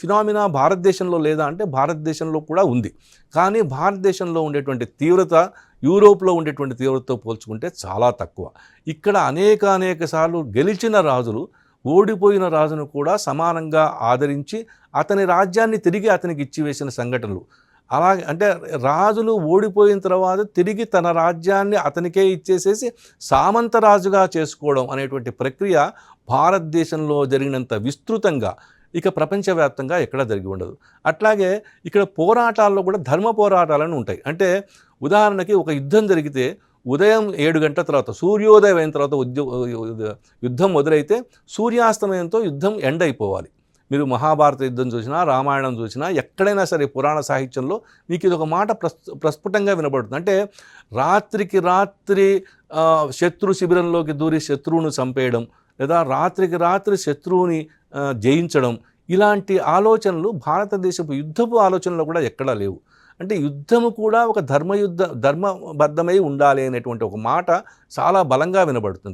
Phenomena భారతదేశంలో లేదా అంటే భారతదేశంలో కూడా ఉంది. కానీ భారతదేశంలో ఉండేటువంటి తీవ్రత యూరోప్లో ఉండేటువంటి తీవ్రతతో పోల్చుకుంటే చాలా తక్కువ. ఇక్కడ అనేక అనేక సార్లు గెలిచిన రాజులు ఓడిపోయిన రాజును కూడా సమానంగా ఆదరించి అతని రాజ్యాన్ని తిరిగి అతనికి ఇచ్చివేసిన సంఘటనలు. అలాగే అంటే రాజులు ఓడిపోయిన తర్వాత తిరిగి తన రాజ్యాన్ని అతనికే ఇచ్చేసేసి సామంత రాజుగా చేసుకోవడం అనేటువంటి ప్రక్రియ భారతదేశంలో జరిగినంత విస్తృతంగా ఇక ప్రపంచవ్యాప్తంగా ఎక్కడా జరిగి ఉండదు. అట్లాగే ఇక్కడ పోరాటాల్లో కూడా ధర్మ పోరాటాలను ఉంటాయి. అంటే ఉదాహరణకి ఒక యుద్ధం జరిగితే ఉదయం ఏడు గంటల తర్వాత సూర్యోదయం అయిన తర్వాత ఉద్యో యుద్ధం మొదలైతే సూర్యాస్తమయంతో యుద్ధం ఎండ్ అయిపోవాలి. మీరు మహాభారత యుద్ధం చూసినా రామాయణం చూసినా ఎక్కడైనా సరే పురాణ సాహిత్యంలో మీకు ఇది ఒక మాట ప్రస్ ప్రస్ఫుటంగా వినబడుతుంది. అంటే రాత్రికి రాత్రి శత్రు శిబిరంలోకి దూరి శత్రువును చంపేయడం లేదా రాత్రికి రాత్రి శత్రువుని జయించడం ఇలాంటి ఆలోచనలు భారతదేశపు యుద్ధపు ఆలోచనలు కూడా ఎక్కడా లేవు. అంటే యుద్ధము కూడా ఒక ధర్మయుద్ధ ధర్మబద్ధమై ఉండాలి అనేటువంటి ఒక మాట చాలా బలంగా వినబడుతుంది.